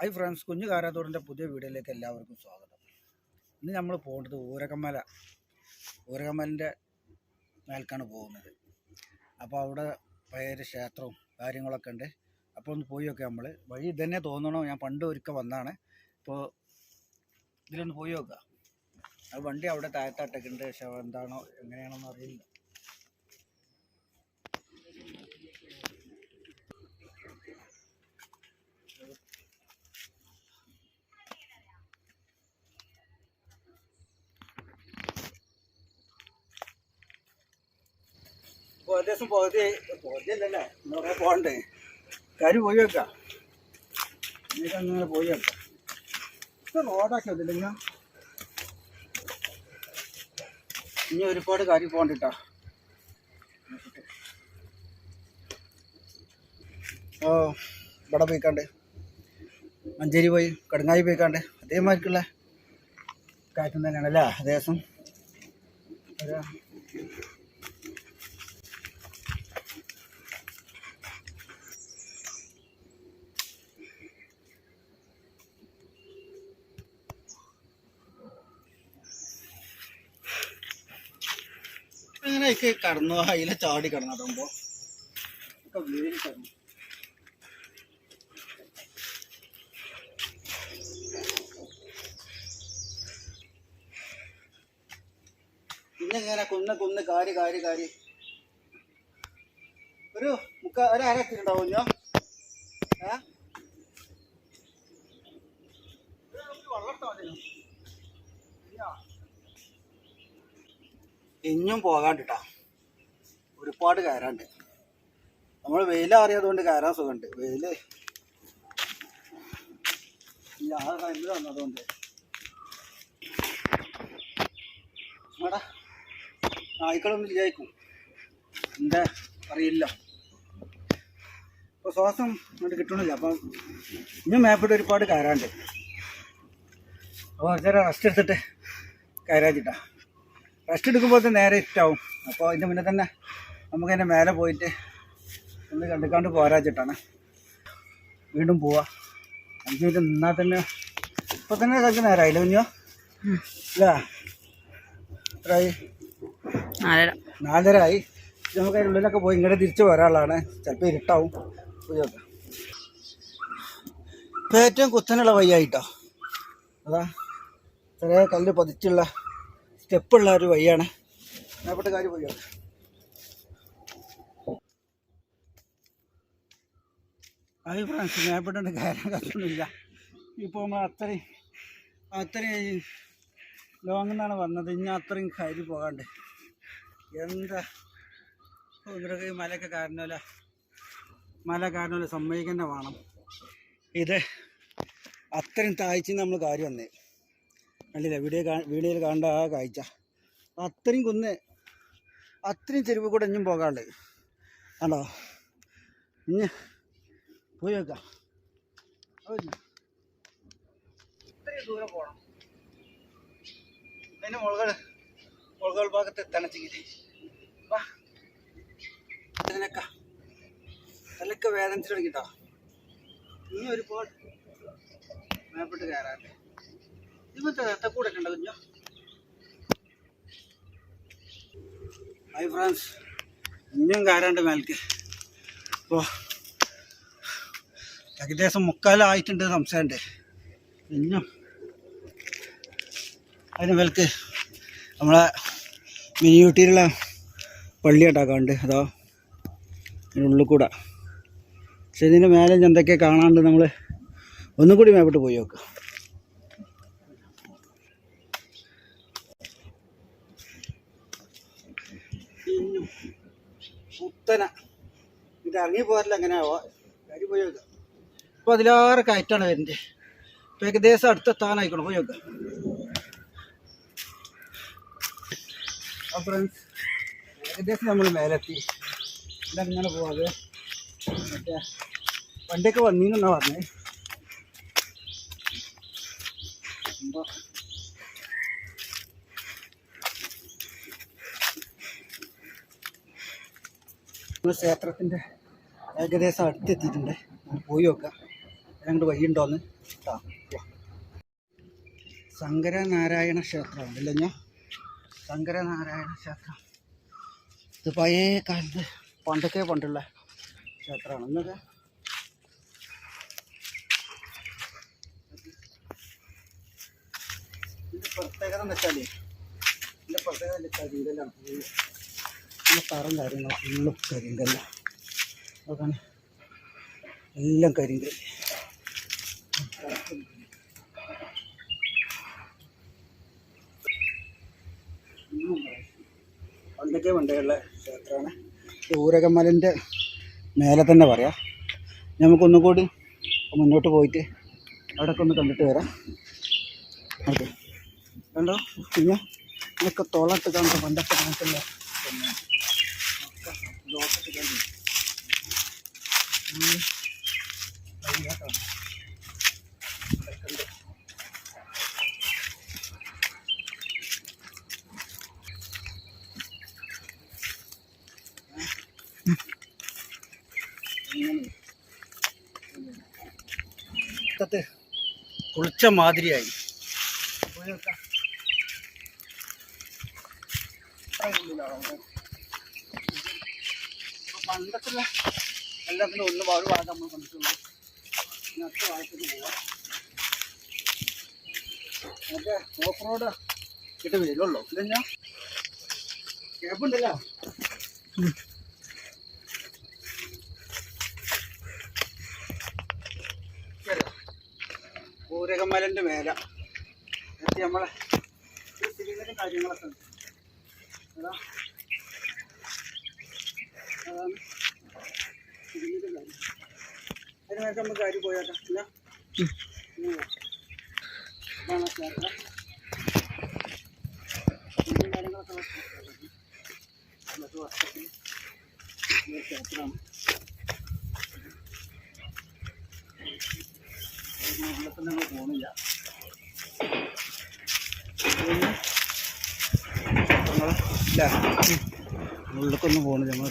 Hi friends കുഞ്ഞു കാരാത്തോടിന്റെ പുതിയ വീഡിയോയിലേക്ക് എല്ലാവർക്കും സ്വാഗതം. ഇന്ന് നമ്മൾ പോകുന്നത് ഊരകമല. ഊരകമലിന്റെ മേൽക്കാണ് പോകുന്നത്. അപ്പോൾ അവിടെ പേര് ക്ഷേത്രവും കാര്യങ്ങളൊക്കെ ഉണ്ട്. അപ്പോൾ ഒന്ന് പോയി നോക്കാം നമ്മൾ വഴി ഇതന്നെ തോന്നണോ? ഞാൻ പണ്ട് ഒരിക്കൽ വന്നാണ്. ഇപ്പോൾ ഇതിലൊന്ന് പോയി നോക്കുക അത് വണ്ടി അവിടെ താഴത്താട്ടൊക്കെയുണ്ട് പക്ഷെ എന്താണോ എങ്ങനെയാണോന്ന് അറിയില്ല. ഇപ്പോൾ ഏകദേശം പകുതി പകുതിയല്ലല്ലേ? നമ്മളൊക്കെ പോകണ്ടേ? കരി പോയി വെക്കാം. അങ്ങനെ പോയി വെക്കാം? ഇത് റോഡാക്കി വന്നില്ല ഇനി ഒരുപാട് കാര്യം പോകണ്ടിട്ടാ. ഓ ഇവിടെ പോയിക്കാണ്ട്. മഞ്ചേരി പോയി കടുങ്ങായി പോയിക്കാണ്ട്. അതേമാതിരിക്കുള്ള കാറ്റും തന്നെയാണ് അല്ലേ? ദിവസം ഒരു അങ്ങനെയൊക്കെ കടന്നു അതിലെ ചാടി കിടന്നതുമ്പോ ഒക്കെ വീട് കിടന്നു. പിന്നെ ഇങ്ങനെ കുന്ന് കുന്ന് കാരി കാരി കാരി. ഒരു മുക്ക ഒരു അരത്തിട്ടുണ്ടാവും ഞാൻ ഏ? ഇഞ്ഞും പോകാണ്ടിട്ടാ. ഒരുപാട് കയറാണ്ട്. നമ്മൾ വെയിൽ അറിയാതുകൊണ്ട് കയറാൻ സുഖമുണ്ട്. വെയിൽ ഈ ആ വന്നതുകൊണ്ട്. എടാ നായ്ക്കളൊന്നും വിചാരിക്കും എന്താ അറിയില്ല. അപ്പോൾ ശ്വാസം അങ്ങോട്ട് കിട്ടണില്ല. അപ്പം ഇനിയും മേപ്പിട്ട് ഒരുപാട് കയറാണ്ട്. അപ്പോൾ കുറച്ചേരം റെസ്റ്റ് എടുത്തിട്ട് കയറാച്ചിട്ടാ റെസ്റ്റ് എടുക്കുമ്പോൾ നേരെ ഇഷ്ടാവും അപ്പോൾ അതിന്റെ മുന്നേ തന്നെ നമുക്ക് അതിന്റെ മേലെ പോയിട്ട് ഒന്ന് കണ്ടുക്കാണ്ട് പോരാച്ചിട്ടാണ്. വീണ്ടും പോവാ. അഞ്ച് മിനിറ്റ് നിന്നാൽ തന്നെ ഇപ്പം തന്നെ നമുക്ക് നേരമായില്ല കുഞ്ഞോ? അല്ലേ എത്രയായി? നാലര. നാലര ആയി നമുക്ക് അതിന്റെ ഉള്ളിലൊക്കെ പോയി ഇങ്ങോട്ട് തിരിച്ച് വരാനുള്ളതാണ് ചിലപ്പോൾ ഇരുട്ടാവും. നോക്കാം. ഇപ്പം ഏറ്റവും കുത്തനുള്ള വയ്യായിട്ടോ അതാ. ചെറിയ കല്ല് പതിച്ചുള്ള സ്റ്റെപ്പുള്ള ഒരു വഴിയാണ്. മേപ്പെട്ട് കാര്യം പോയി നോക്കാം അത് ഫ്രണ്ട്സ് മേപ്പെട്ടുണ്ട് കാര്യം കത്തൊന്നുമില്ല ഇപ്പോൾ നമ്മൾ അത്രയും അത്രയും ലോങ്ങിൽ നിന്നാണ് വന്നത്. ഇനി അത്രയും കയറി പോകാണ്ട്. എന്താ? ഇവരൊക്കെ ഈ മലയൊക്കെ കാരണമല്ല മല കാരണമല്ല സമ്മതിക്കുക തന്നെ വേണം. ഇത് അത്രയും താഴ്ച നമ്മൾ കാര്യം വന്നേ. കണ്ടില്ല വീഡിയോ വീഡിയോയിൽ കാണേണ്ട ആ കാഴ്ച. അത്രയും കുന്ന് അത്രയും ചെരുവ് കൂടെ ഇഞ്ഞും പോകാണ്ട് ആണോ ഇഞ്ഞ് പോയി വെക്കാം ഇത്രയും ദൂരം പോകണം അതിന്റെ മുളകൾ മുളകൾ ഭാഗത്ത് തണച്ചെങ്കിൽ വാ. ഇതിനൊക്കെ തലൊക്കെ വേദനിച്ച് തുടങ്ങിട്ടോ ഇനി ഒരുപാട് മേപ്പെട്ട് കയറാല്ലേ? ഹായ് ഫ്രണ്ട്സ് ഇനിയും കാരണ്ട് മേൽക്ക്. അപ്പോൾ ഏകദേശം മുക്കാലായിട്ടുണ്ട് സംശയമുണ്ട് ഇന്നും അതിന് മേൽക്ക് നമ്മളെ മിനി ഊട്ടിയിലുള്ള പള്ളി ഉണ്ടാക്കാറുണ്ട് അതോ ഉള്ളിൽ കൂടെ. പക്ഷെ ഇതിന്റെ മേലെ എന്തൊക്കെ കാണാണ്ട് നമ്മൾ ഒന്നും കൂടി മേപ്പെട്ട് പോയി നോക്കാം. ഇനിയും കുത്തന ഇത് ഇറങ്ങി പോരല്ല അങ്ങനെ കാര്യം പോയി നോക്കാം. ഇപ്പോൾ അതിലേറെ കയറ്റാണ് വരുന്നത് ഇപ്പം ഏകദേശം അടുത്തെത്താനായിക്കണം പോയി നോക്കാം. അപ്പോൾ ഫ്രണ്ട്സ് ഏകദേശം നമ്മൾ മേലെത്തി. ഇതങ്ങനെ പോവാതെ മറ്റേ വണ്ടിയൊക്കെ വന്നീന്നാ പറഞ്ഞേ. എന്തോ? നമ്മൾ ക്ഷേത്രത്തിന്റെ ഏകദേശം അടുത്തെത്തിയിട്ടുണ്ട് പോയി നോക്കാം അങ്ങോട്ട് വഴിയുണ്ടോന്ന് ട്ടാ. വാ. ശങ്കരനാരായണ ക്ഷേത്രമാണ് അല്ലേ ഞാൻ ശങ്കരനാരായണ ക്ഷേത്രം ഇത് പഴയ കാലത്ത് പണ്ടൊക്കെ പണ്ടുള്ള ക്ഷേത്രമാണ് എന്നൊക്കെ പ്രത്യേകത എന്ന് വെച്ചാൽ ഇതിന്റെ പ്രത്യേകത എന്ന് വെച്ചാൽ ഇതെല്ലാം തറും കാര്യങ്ങളും ഫുള്ളും കരിങ്കല്ല. അതാണ് എല്ലാം കരിങ്കല്ല. പണ്ടൊക്കെ പണ്ടേയുള്ള ക്ഷേത്രമാണ്. ഊരകമലിന്റെ മേലെ തന്നെ പറയാം. നമുക്കൊന്നും കൂടി മുന്നോട്ട് പോയിട്ട് അവിടെയൊക്കെ ഒന്ന് കണ്ടിട്ട് വരാം. ഓക്കെ. കണ്ടോ? പിന്നെ ഇതൊക്കെ തോളത്ത് കാണുമ്പോൾ പണ്ടൊക്കെ പിന്നെ ഒക്കെ ഇതൊക്കെ കുളിച്ച മാതിരിയായി നോക്കാം. അവിടെ? എല്ലാത്തിനും ഒന്ന് ഒരു ഭാഗം നമ്മൾ കണ്ടിട്ടുള്ളൂ. ഇനി പോവാം. മറ്റേ ഓഫ് റോഡ് ഇട്ട് വരുള്ളൂ. ഇതെന്നാ? കേപ്പുണ്ടല്ലോ പൂരകമലന്റെ മേല. എത്തി നമ്മളെ കാര്യങ്ങളൊക്കെ ഉണ്ട് വർഷത്തിൽ ഈ ഒരു ക്ഷേത്രമാണ് ഉള്ളത്തിൽ നമ്മൾ പോണില്ല ഇല്ല ഉള്ളിലേക്കൊന്നും പോകണില്ല നമ്മൾ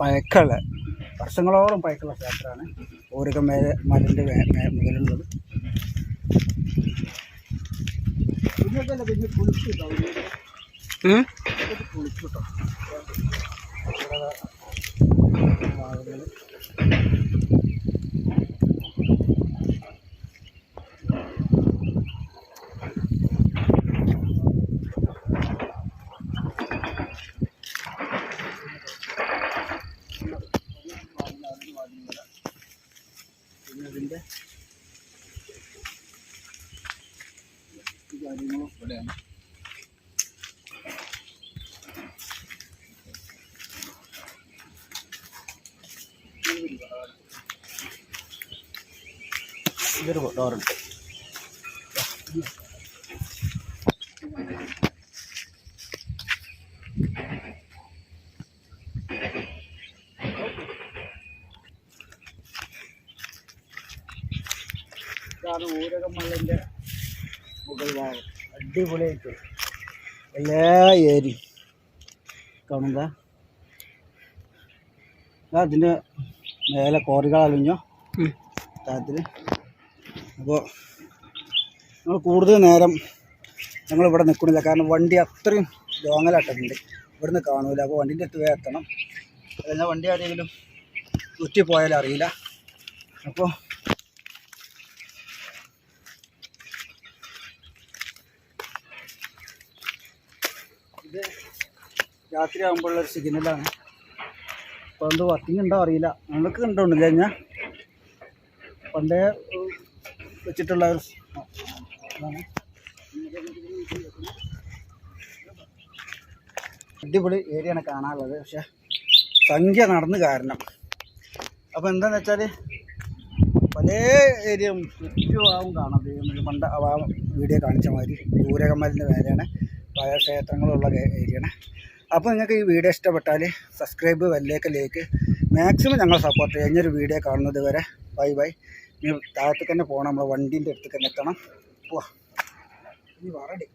പഴക്കമുള്ള വർഷങ്ങളോളം പയക്കുള്ള ക്ഷേത്രമാണ്. ഓരോ മേലെ മലന്റെ മുകളിലുള്ളത് പിന്നെ കുളിച്ചു കേട്ടോ. ആളുകൾ അതിന്റെ കാര്യങ്ങളും ഇവിടെയാണ് ഇതൊരു ഡോറുണ്ട് ഇതാണ് ഊരകമല്ലിന്റെ മുകൾ ഭാഗം. അടിപൊളിയായിട്ട്. എല്ലാ ഏരി. കാണുക അതിന്റെ മേലെ കോറികൾ അലിഞ്ഞോ? താഴത്തിൽ അപ്പോൾ നമ്മൾ കൂടുതൽ നേരം ഞങ്ങൾ ഇവിടെ നിൽക്കണില്ല കാരണം വണ്ടി അത്രയും ലോങ്ങലായിട്ടുണ്ട്. ഇവിടുന്ന് കാണൂല. അപ്പോൾ വണ്ടീന്റെ അടുത്ത് വേറെ എത്തണം. അല്ലെങ്കിൽ വണ്ടി ആരെങ്കിലും ചുറ്റിപ്പോയാലും അറിയില്ല. അപ്പോൾ ഇത് രാത്രി ആകുമ്പോഴുള്ളൊരു സിഗ്നലാണ്. അപ്പോൾ എന്ത് വർക്കിംഗ് ഉണ്ടോ അറിയില്ല. നമ്മൾക്ക് കണ്ടോണ്ടില്ല ഞാൻ? പണ്ടേ വെച്ചിട്ടുള്ള ഒരു അടിപൊളി ഏരിയയാണ് കാണാനുള്ളത്. പക്ഷെ സംഖ്യ നടന്ന് കാരണം. അപ്പോൾ എന്താന്ന് വെച്ചാൽ പല ഏരിയയും ചുറ്റുഭാഗം കാണാം. പണ്ട് വീഡിയോ കാണിച്ച മാതിരി ദൂരകമ്മലിന്റെ വേലയാണ് പല ക്ഷേത്രങ്ങളുള്ള ഏരിയയാണ്. അപ്പോൾ നിങ്ങൾക്ക് ഈ വീഡിയോ ഇഷ്ടപ്പെട്ടാൽ സബ്സ്ക്രൈബ് വല്ലേക്ക് ലേക്ക് മാക്സിമം ഞങ്ങൾ സപ്പോർട്ട് ചെയ്യാം. ഇനിയൊരു വീഡിയോ കാണുന്നത് വരെ. Bye bye. താഴത്തേക്ക് തന്നെ പോകണം. നമ്മൾ വണ്ടീന്റെ അടുത്തേക്ക് തന്നെ എത്തണം. പോവാ ഇനി വറടി